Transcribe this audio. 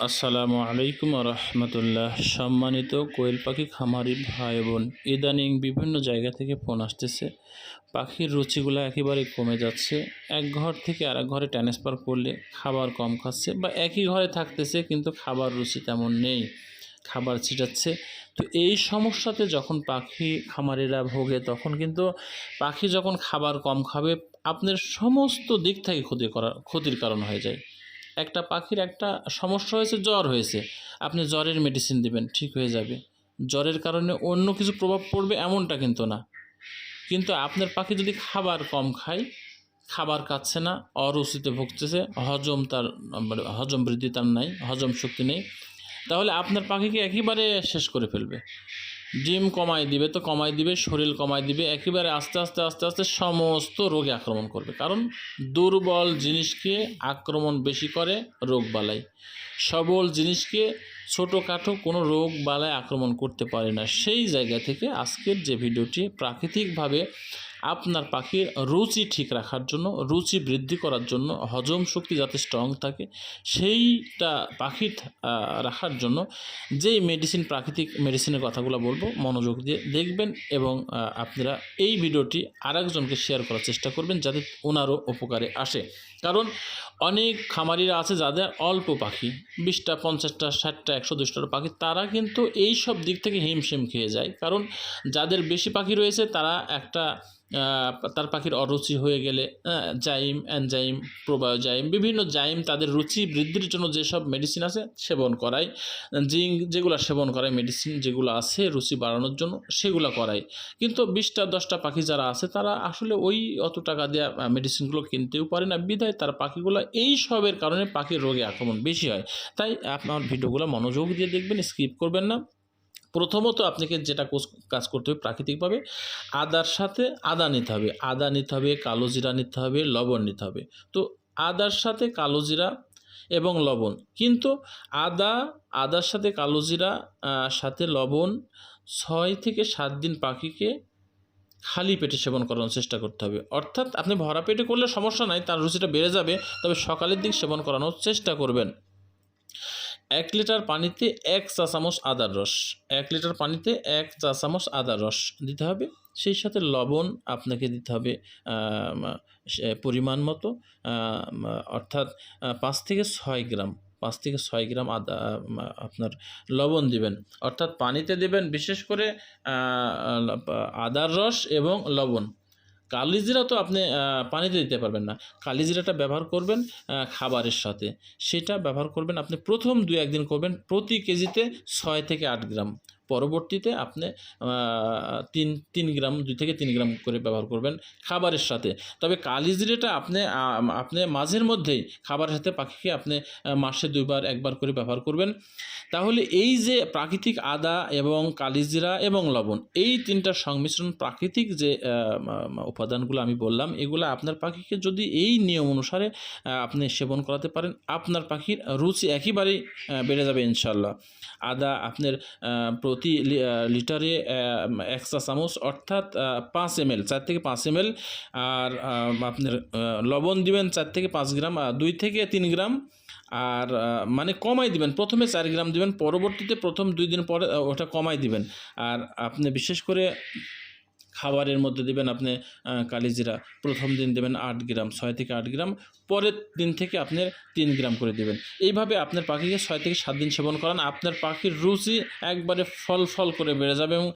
আসসালামু আলাইকুম রহমতুল্লাহ সম্মানিত কোয়েল পাখি খামারি ভাই বোন, ইদানিং বিভিন্ন জায়গা থেকে ফোন আসতেছে। পাখির রুচিগুলো একেবারে কমে যাচ্ছে। এক ঘর থেকে আরেক ঘরে ট্রান্সফার করলে খাবার কম খাচ্ছে বা একই ঘরে থাকতেছে কিন্তু খাবার রুচি তেমন নেই, খাবার ছিটাচ্ছে। তো এই সমস্যাতে যখন পাখি খামারিরা ভোগে তখন কিন্তু পাখি যখন খাবার কম খাবে, আপনার সমস্ত দিক থেকে ক্ষতি করা ক্ষতির কারণ হয়ে যায়। একটা পাখির একটা সমস্যা হয়েছে, জ্বর হয়েছে। আপনি জ্বরের মেডিসিন দিবেন, ঠিক হয়ে যাবে। জ্বরের কারণে অন্য কিছু প্রভাব পড়বে এমনটা কিন্তু না। কিন্তু আপনার পাখি যদি খাবার কম খায়, খাবার খাচ্ছে না অরুচিতে ভুগতেছে, হজম তার মানে হজম বৃদ্ধি তার নাই, হজম শক্তি নেই, তাহলে আপনার পাখিকে একেবারে শেষ করে ফেলবে। ডিম কমায় দিবে, তো কমায় দিবে, শরীর কমায় দিবে, একেবারে আস্তে আস্তে আস্তে আস্তে সমস্ত রোগে আক্রমণ করবে। কারণ দুর্বল জিনিসকে আক্রমণ বেশি করে রোগ বালাই। সবল জিনিসকে ছোটোখাটো কোনো রোগ বালায় আক্রমণ করতে পারে না। সেই জায়গা থেকে আজকের যে ভিডিওটি, প্রাকৃতিকভাবে আপনার পাখির রুচি ঠিক রাখার জন্য, রুচি বৃদ্ধি করার জন্য, হজম শক্তি যাতে স্ট্রং থাকে, সেইটা পাখি রাখার জন্য যেই মেডিসিন প্রাকৃতিক মেডিসিনের কথাগুলো বলব, মনোযোগ দিয়ে দেখবেন এবং আপনারা এই ভিডিওটি আরেকজনকে শেয়ার করার চেষ্টা করবেন যাতে ওনারও উপকারে আসে। কারণ অনেক খামারিরা আছে যাদের অল্প পাখি, বিশটা, পঞ্চাশটা, ষাটটা একশো দুশটা পাখি, তারা কিন্তু এই সব দিক থেকে হিমশিম খেয়ে যায়। কারণ যাদের বেশি পাখি রয়েছে, তারা একটা তার পাখির অরুচি হয়ে গেলে জাইম অ্যানজাইম প্রোবায়োজাইম, বিভিন্ন জাইম তাদের রুচি বৃদ্ধির জন্য যেসব মেডিসিন আছে সেবন করায়। জিঙ্ক যেগুলো সেবন করায় মেডিসিন যেগুলো আছে রুচি বাড়ানোর জন্য সেগুলো করায়। কিন্তু বিশটা, দশটা পাখি যারা আছে, তারা আসলে ওই অত টাকা দেওয়া মেডিসিনগুলো কিনতেও পারে না। বিধায় তার পাখিগুলো এই সবের কারণে পাখির রোগে আক্রমণ বেশি হয়। তাই আপনার ভিডিওগুলো মনোযোগ দিয়ে দেখবেন স্কিপ করবেন না। প্রথমত আপনাকে যেটা কাজ করতে হবে প্রাকৃতিকভাবে। আদার সাথে আদা নিতে হবে। আদা নিতে হবে, কালো জিরা নিতে হবে, লবণ নিতে হবে। তো আদার সাথে কালো জিরা এবং লবণ। কিন্তু আদা, আদার সাথে কালো জিরা সাথে লবণ ছয় থেকে সাত দিন পাখিকে খালি পেটে সেবন করানোর চেষ্টা করতে হবে। অর্থাৎ আপনি ভরা পেটে করলে সমস্যা নাই, তার রুচিটা বেড়ে যাবে, তবে সকালের দিক সেবন করানোর চেষ্টা করবেন। এক লিটার পানিতে এক চা চামচ আদার রস, এক লিটার পানিতে এক চা চামচ আদার রস দিতে হবে। সেই সাথে লবণ আপনাকে দিতে হবে পরিমাণ মতো অর্থাৎ পাঁচ থেকে ছয় গ্রাম, পাঁচ থেকে ছয় গ্রাম আদা আপনার লবণ দিবেন। অর্থাৎ পানিতে দেবেন বিশেষ করে আদার রস এবং লবণ। কালিজিরা তো আপনি পানিতে দিতে পারবেন না। কালিজিরাটা ব্যবহার করবেন খাবারের সাথে। সেটা ব্যবহার করবেন, আপনি প্রথম দু একদিন করবেন প্রতি কেজিতে ছয় থেকে আট গ্রাম। পরবর্তীতে আপনি তিন তিন গ্রাম, দুই থেকে তিন গ্রাম করে ব্যবহার করবেন খাবারের সাথে। তবে কালিজিরাটা আপনি আপনি মাঝের মধ্যেই খাবারের সাথে পাখিকে আপনি মাসে দুইবার, একবার করে ব্যবহার করবেন। তাহলে এই যে প্রাকৃতিক আদা এবং কালিজিরা এবং লবণ, এই তিনটার সংমিশ্রণ প্রাকৃতিক যে উপাদানগুলো আমি বললাম, এগুলো আপনার পাখিকে যদি এই নিয়ম অনুসারে আপনি সেবন করাতে পারেন, আপনার পাখির রুচি একেবারেই বেড়ে যাবে ইনশাল্লাহ আদা আপনার প্রতি লিটারে এক চামচ, অর্থাৎ পাঁচ এম এল চার থেকে পাঁচ এম আর আপনার লবণ দিবেন চার থেকে পাঁচ গ্রাম দুই থেকে তিন গ্রাম, আর মানে কমাই দিবেন। প্রথমে চার গ্রাম দিবেন, পরবর্তীতে প্রথম দুই দিন পরে ওটা কমাই দিবেন। আর আপনি বিশেষ করে খাবারের মধ্যে দেবেন আপনি কালিজিরা প্রথম দিন দেবেন আট গ্রাম, ছয় থেকে আট গ্রাম। পরের দিন থেকে আপনি তিন গ্রাম করে দেবেন। এইভাবে আপনার পাখিকে ছয় থেকে সাত দিন সেবন করান। আপনার পাখির রুচি একবারে ফল ফল করে বেড়ে যাবে এবং